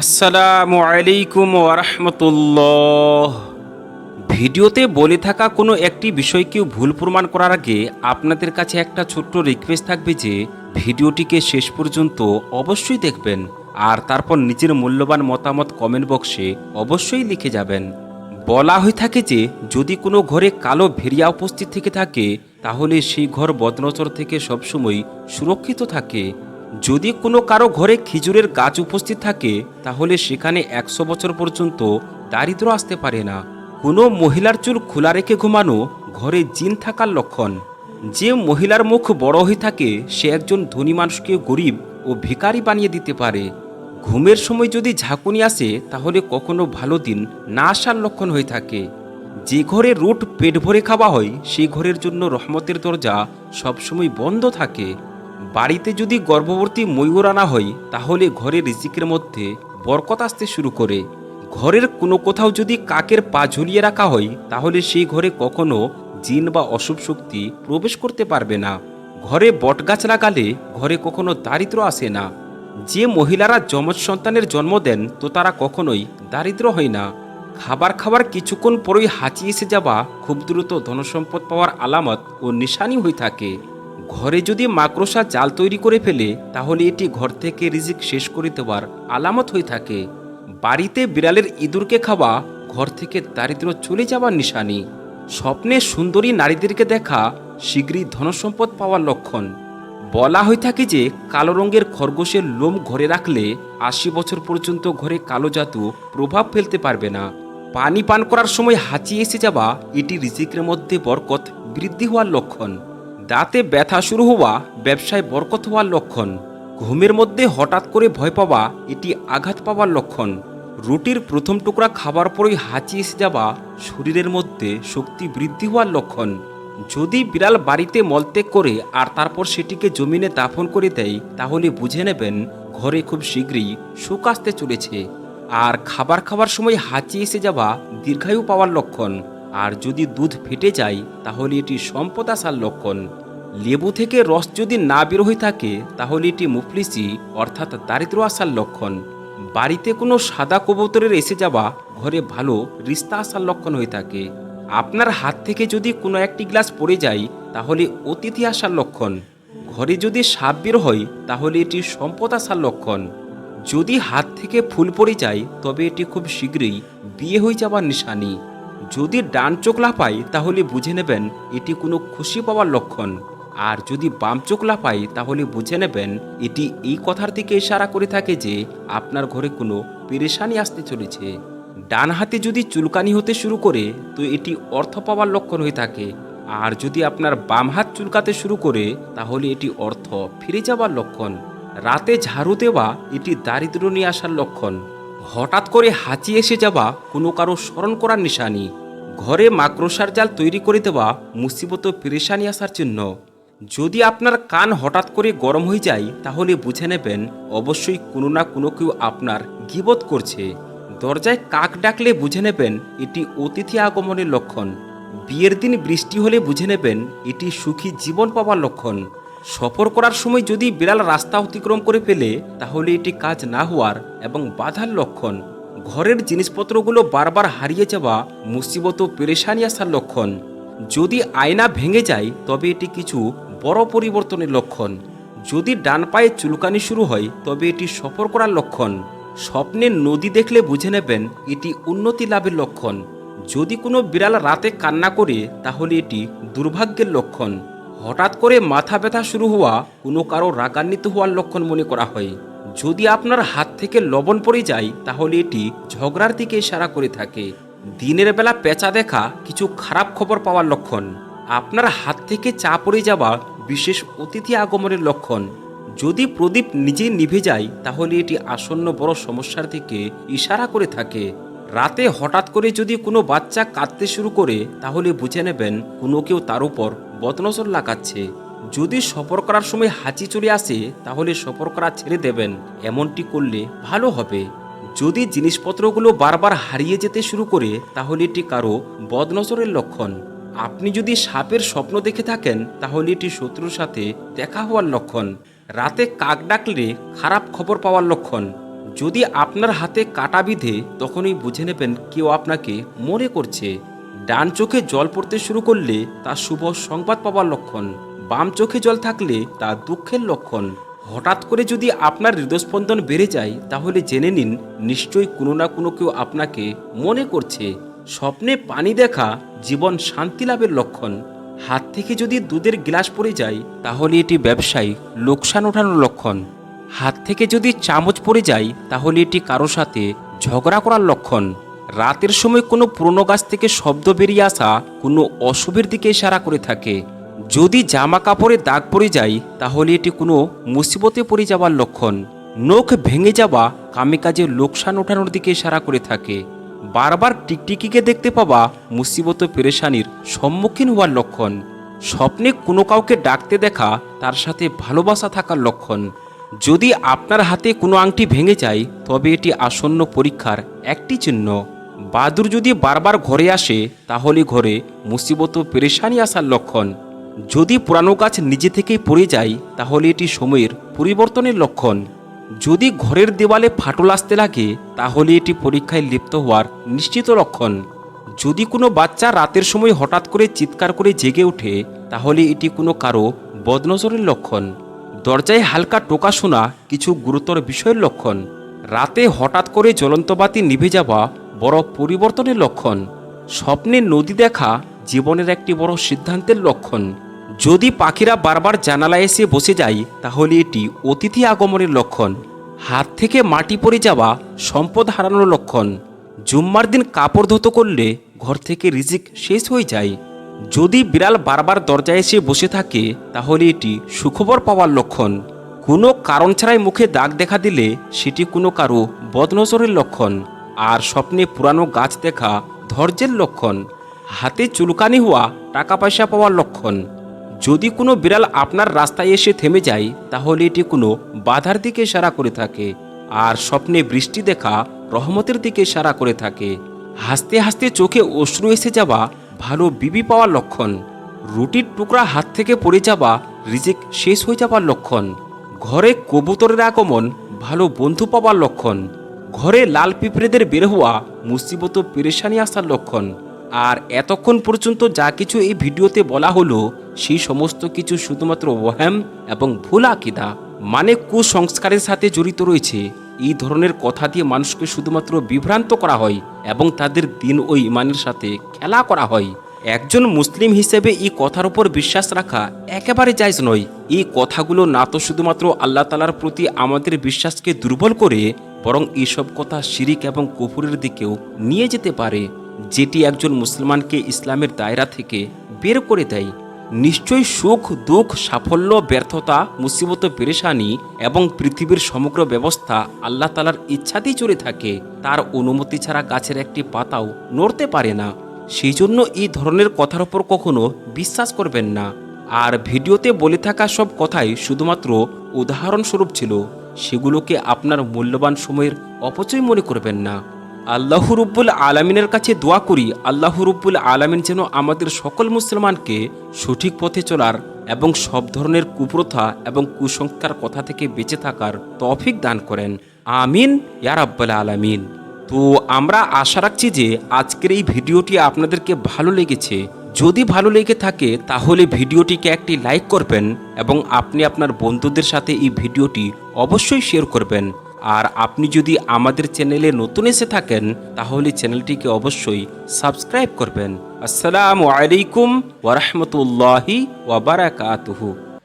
আসসালামু আলাইকুম ওরহমতুল্লাহ ভিডিওতে বলে থাকা কোনো একটি বিষয়কেও ভুল প্রমাণ করার আগে আপনাদের কাছে একটা ছোট্ট রিকোয়েস্ট থাকবে যে ভিডিওটিকে শেষ পর্যন্ত অবশ্যই দেখবেন আর তারপর নিজের মূল্যবান মতামত কমেন্ট বক্সে অবশ্যই লিখে যাবেন। বলা হয়ে থাকে যে যদি কোনো ঘরে কালো ভেরিয়া উপস্থিত থেকে থাকে, তাহলে সেই ঘর বদনজর থেকে সবসময় সুরক্ষিত থাকে। যদি কোনো কারও ঘরে খেজুরের গাছ উপস্থিত থাকে, তাহলে সেখানে একশো বছর পর্যন্ত দারিদ্র আসতে পারে না। কোনো মহিলার চুল খোলা রেখে ঘুমানো ঘরে জিন থাকার লক্ষণ। যে মহিলার মুখ বড় হয়ে থাকে, সে একজন ধনী মানুষকে গরিব ও ভিখারি বানিয়ে দিতে পারে। ঘুমের সময় যদি ঝাঁকুনি আসে, তাহলে কখনো ভালো দিন না আসার লক্ষণ হয়ে থাকে। যে ঘরে রুট পেট ভরে খাওয়া হয়, সেই ঘরের জন্য রহমতের দরজা সবসময় বন্ধ থাকে। বাড়িতে যদি গর্ভবতী ময়ূর আনা হয়, তাহলে ঘরে রিজিকের মধ্যে বরকত আসতে শুরু করে। ঘরের কোনো কোথাও যদি কাকের পা ঝুলিয়ে রাখা হয়, তাহলে সেই ঘরে কখনো জিন বা অশুভ শক্তি প্রবেশ করতে পারবে না। ঘরে বটগাছ লাগালে ঘরে কখনো দারিদ্র আসে না। যে মহিলারা যমজ সন্তানের জন্ম দেন, তো তারা কখনোই দারিদ্র হয় না। খাবার খাবার কিছুক্ষণ পরই হাঁচিয়ে এসে যাওয়া খুব দ্রুত ধনসম্পদ পাওয়ার আলামত ও নিশানি হয়ে থাকে। ঘরে যদি মাকড়সা জাল তৈরি করে ফেলে, তাহলে এটি ঘর থেকে রিজিক শেষ করে দেওয়ার আলামত হয়ে থাকে। বাড়িতে বিড়ালের ইঁদুরকে খাওয়া, ঘর থেকে দারিদ্র চলে যাওয়ার নিশানি। স্বপ্নে সুন্দরী নারীদেরকে দেখা, শীঘ্রই ধনসম্পদ পাওয়ার লক্ষণ। বলা হয়ে থাকে যে, কালো রঙের খরগোশের লোম ঘরে রাখলে আশি বছর পর্যন্ত ঘরে কালো জাতু প্রভাব ফেলতে পারবে না। পানি পান করার সময় হাঁচিয়ে এসে যাওয়া, এটি রিজিকের মধ্যে বরকত বৃদ্ধি হওয়ার লক্ষণ। দাঁতে ব্যথা শুরু হওয়া, ব্যবসায় বরকত হওয়ার লক্ষণ, ঘুমের মধ্যে হঠাৎ করে ভয় পাওয়া, এটি আঘাত পাওয়ার লক্ষণ। রুটির প্রথম টুকরা খাবার পরেই হাঁচি এসে যাওয়া, শরীরের মধ্যে শক্তি বৃদ্ধি হওয়ার লক্ষণ। যদি বিড়াল বাড়িতে মলত্যাগ করে আর তারপর সেটিকে জমিনে দাফন করে দেয়, তাহলে বুঝে নেবেন, ঘরে খুব শীঘ্রই সুখ আসতে চলেছে। আর খাবার খাবার সময় হাঁচি এসে যাওয়া দীর্ঘায়ু পাওয়ার লক্ষণ। আর যদি দুধ ফেটে যায়, তাহলে এটি সম্পদ আসার লক্ষণ। লেবু থেকে রস যদি না বের হয়ে থাকে, তাহলে এটি মুফলিসি, অর্থাৎ দারিদ্র আসার লক্ষণ। বাড়িতে কোনো সাদা কবুতরের এসে যাওয়া, ঘরে ভালো রিস্তা আসার লক্ষণ হয়ে থাকে। আপনার হাত থেকে যদি কোনো একটি গ্লাস পড়ে যায়, তাহলে অতিথি আসার লক্ষণ। ঘরে যদি সাপ বের হয়, তাহলে এটি সম্পদ আসার লক্ষণ। যদি হাত থেকে ফুল পড়ে যায়, তবে এটি খুব শীঘ্রই বিয়ে হয়ে যাওয়ার নিশানি। যদি ডান চোখ লাফায় তাহলে বুঝে নেবেন এটি কোনো খুশি পাওয়ার লক্ষণ। আর যদি বাম চোখ লাফায় তাহলে বুঝে নেবেন এটি এই কথার দিকে ইশারা করে থাকে যে আপনার ঘরে কোনো পেরেশানি আসতে চলেছে। ডান হাতে যদি চুলকানি হতে শুরু করে, তো এটি অর্থ পাওয়ার লক্ষণ হয়ে থাকে। আর যদি আপনার বাম হাত চুলকাতে শুরু করে, তাহলে এটি অর্থ ফিরে যাওয়ার লক্ষণ। রাতে ঝাড়ু দেওয়া, এটি দারিদ্র নিয়ে আসার লক্ষণ। হঠাৎ করে হাঁচি এসে যাওয়া কোনো কারও স্মরণ করার নিশানি। ঘরে মাকড়সার জাল তৈরি করে দেওয়া মুসিবত পেরেশানি আসার চিহ্ন যদি আপনার কান হঠাৎ করে গরম হয়ে যায়, তাহলে বুঝে নেবেন, অবশ্যই কোনো না কোনো কেউ আপনার গিবত করছে। দরজায় কাক ডাকলে বুঝে নেবেন, এটি অতিথি আগমনের লক্ষণ। বিয়ের দিন বৃষ্টি হলে বুঝে নেবেন, এটি সুখী জীবন পাওয়ার লক্ষণ। সফর করার সময় যদি বিড়াল রাস্তা অতিক্রম করে ফেলে, তাহলে এটি কাজ না হওয়ার এবং বাধার লক্ষণ। ঘরের জিনিসপত্রগুলো বারবার হারিয়ে যাওয়া মুসিবত ও পেরেশানি আসার লক্ষণ। যদি আয়না ভেঙে যায়, তবে এটি কিছু বড় পরিবর্তনের লক্ষণ। যদি ডান পায়ে চুলকানি শুরু হয়, তবে এটি সফর করার লক্ষণ। স্বপ্নে নদী দেখলে বুঝে নেবেন, এটি উন্নতি লাভের লক্ষণ। যদি কোনো বিড়াল রাতে কান্না করে, তাহলে এটি দুর্ভাগ্যের লক্ষণ। হঠাৎ করে মাথা ব্যথা শুরু হওয়া কোনো কারও রাগান্বিত হওয়ার লক্ষণ মনে করা হয়। যদি আপনার হাত থেকে লবণ পড়ে যায়, তাহলে এটি ঝগড়ার দিকে ইশারা করে থাকে। দিনের বেলা পেঁচা দেখা কিছু খারাপ খবর পাওয়ার লক্ষণ। আপনার হাত থেকে চা পড়ে যাওয়া বিশেষ অতিথি আগমনের লক্ষণ। যদি প্রদীপ নিজেই নিভে যায়, তাহলে এটি আসন্ন বড় সমস্যার দিকে ইশারা করে থাকে। রাতে হঠাৎ করে যদি কোনো বাচ্চা কাঁদতে শুরু করে, তাহলে বুঝে নেবেন কোনো কেউ তার উপর বদনজর লাগাচ্ছে। যদি সফর করার সময় হাঁচি চলে আসে, তাহলে সফর করা ছেড়ে দেবেন। এমনটি করলে ভালো হবে। যদি জিনিসপত্রগুলো বারবার হারিয়ে যেতে শুরু করে, তাহলে এটি কারও বদনজরের লক্ষণ। আপনি যদি সাপের স্বপ্ন দেখে থাকেন, তাহলে এটি শত্রুর সাথে দেখা হওয়ার লক্ষণ। রাতে কাক ডাকলে খারাপ খবর পাওয়ার লক্ষণ। যদি আপনার হাতে কাটা বিধে তখনই বুঝে নেবেন কেউ আপনাকে মনে করছে। ডান চোখে জল পড়তে শুরু করলে তা শুভ সংবাদ পাওয়ার লক্ষণ। বাম চোখে জল থাকলে তা দুঃখের লক্ষণ। হঠাৎ করে যদি আপনার হৃদস্পন্দন বেড়ে যায়, তাহলে জেনে নিন, নিশ্চয়ই কোনো না কোনো কেউ আপনাকে মনে করছে। স্বপ্নে পানি দেখা জীবন শান্তি লাভের লক্ষণ। হাত থেকে যদি দুধের গ্লাস পড়ে যায়, তাহলে এটি ব্যবসায়ী লোকসান ওঠানোর লক্ষণ। হাত থেকে যদি চামচ পড়ে যায়, তাহলে এটি কারও সাথে ঝগড়া করার লক্ষণ। রাতের সময় কোনো পুরনো গাছ থেকে শব্দ বেরিয়ে আসা কোনো অশুভের দিকে ইশারা করে থাকে। যদি জামা কাপড়ে দাগ পড়ে যায়, তাহলে এটি কোনো মুসিবতে পড়ে যাওয়ার লক্ষণ। নখ ভেঙে যাওয়া কামে কাজে লোকসান ওঠানোর দিকে ইশারা করে থাকে। বারবার টিকটিকিকে দেখতে পাওয়া মুসিবত পেরেশানির সম্মুখীন হওয়ার লক্ষণ। স্বপ্নে কোনো কাউকে ডাকতে দেখা, তার সাথে ভালোবাসা থাকার লক্ষণ। যদি আপনার হাতে কোনো আংটি ভেঙে যায়, তবে এটি আসন্ন পরীক্ষার একটি চিহ্ন। বাদুর যদি বারবার ঘরে আসে, তাহলে ঘরে মুসিবত পেরেশানি আসার লক্ষণ। যদি পুরানো গাছ নিজে থেকেই পড়ে যায়, তাহলে এটি সময়ের পরিবর্তনের লক্ষণ। যদি ঘরের দেওয়ালে ফাটল আসতে লাগে, তাহলে এটি পরীক্ষায় লিপ্ত হওয়ার নিশ্চিত লক্ষণ। যদি কোনো বাচ্চা রাতের সময় হঠাৎ করে চিৎকার করে জেগে ওঠে, তাহলে এটি কোনো কারও বদনজরের লক্ষণ। দরজায় হালকা টোকা শোনা কিছু গুরুতর বিষয়ের লক্ষণ। রাতে হঠাৎ করে জ্বলন্ত বাতি নিভে যাওয়া বড় পরিবর্তনের লক্ষণ। স্বপ্নে নদী দেখা জীবনের একটি বড় সিদ্ধান্তের লক্ষণ। যদি পাখিরা বারবার জানালায় এসে বসে যায়, তাহলে এটি অতিথি আগমনের লক্ষণ। হাত থেকে মাটি পড়ে যাওয়া সম্পদ হারানোর লক্ষণ। জুম্মার দিন কাপড় ধুতো করলে ঘর থেকে রিজিক শেষ হয়ে যায়। যদি বিড়াল বারবার দরজায় এসে বসে থাকে, তাহলে এটি সুখবর পাওয়ার লক্ষণ। কোনো কারণ ছাড়াই মুখে দাগ দেখা দিলে সেটি কোনো কারও বদনজরের লক্ষণ। আর স্বপ্নে পুরানো গাছ দেখা ধৈর্যের লক্ষণ। হাতে চুলকানি হওয়া টাকা পয়সা পাওয়ার লক্ষণ। যদি কোনো বিড়াল আপনার রাস্তায় এসে থেমে যায়, তাহলে এটি কোনো বাধার দিকে সারা করে থাকে। আর স্বপ্নে বৃষ্টি দেখা রহমতের দিকে সারা করে থাকে। হাসতে হাসতে চোখে অশ্রু এসে যাওয়া ভালো বিবি পাওয়ার লক্ষণ। রুটির টুকরা হাত থেকে পড়ে যাওয়া রিজিক শেষ হয়ে যাওয়ার লক্ষণ। ঘরে কবুতরের আগমন, ভালো বন্ধু পাওয়ার লক্ষণ। ঘরে লাল পিঁপড়েদের বের হওয়া, মুসিবত পেরেশানি আসার লক্ষণ। আর এতক্ষণ পর্যন্ত যা কিছু এই ভিডিওতে বলা হলো, সেই সমস্ত কিছু শুধুমাত্র ওহ্যাম এবং ভুল আকিদা মানে কুসংস্কারের সাথে জড়িত রয়েছে। এই ধরনের কথা দিয়ে মানুষকে শুধুমাত্র বিভ্রান্ত করা হয় এবং তাদের দিন ও ইমানের সাথে খেলা করা হয়। একজন মুসলিম হিসেবে এই কথার উপর বিশ্বাস রাখা একেবারে জায়জ নয়। এই কথাগুলো না তো শুধুমাত্র আল্লাহ তালার প্রতি আমাদের বিশ্বাসকে দুর্বল করে, বরং এইসব কথা শিরিক এবং কুফুরের দিকেও নিয়ে যেতে পারে, যেটি একজন মুসলমানকে ইসলামের দায়রা থেকে বের করে দেয়। নিশ্চয়ই সুখ, দুঃখ, সাফল্য, ব্যর্থতা, মুসিবত, পেরেশানি এবং পৃথিবীর সমগ্র ব্যবস্থা আল্লাহ তালার ইচ্ছাতেই চলে থাকে। তার অনুমতি ছাড়া গাছের একটি পাতাও নড়তে পারে না। সেই জন্য এই ধরনের কথার ওপর কখনো বিশ্বাস করবেন না। আর ভিডিওতে বলে থাকা সব কথাই শুধুমাত্র উদাহরণস্বরূপ ছিল। সেগুলোকে আপনার মূল্যবান সময়ের অপচয় মনে করবেন না। আল্লাহ রুব্বুল আলমিনের কাছে দোয়া করি, আল্লাহ রুব্বুল আলমিন যেন আমাদের সকল মুসলমানকে সঠিক পথে চলার এবং সব ধরনের কুপ্রথা এবং কুসংস্কার কথা থেকে বেঁচে থাকার তফিক দান করেন। আমিন ইয়ার আব্বাল আলামিন। তো আমরা আশা রাখছি যে আজকের এই ভিডিওটি আপনাদেরকে ভালো লেগেছে। যদি ভালো লেগে থাকে, তাহলে ভিডিওটিকে একটি লাইক করবেন এবং আপনি আপনার বন্ধুদের সাথে এই ভিডিওটি অবশ্যই শেয়ার করবেন। আর আপনি যদি আমাদের চ্যানেলে নতুন এসে থাকেন, তাহলে চ্যানেলটিকে অবশ্যই সাবস্ক্রাইব করবেন। আসসালামু আলাইকুম ওরহমতুল্লাহি ওয়াবারাকাতুহু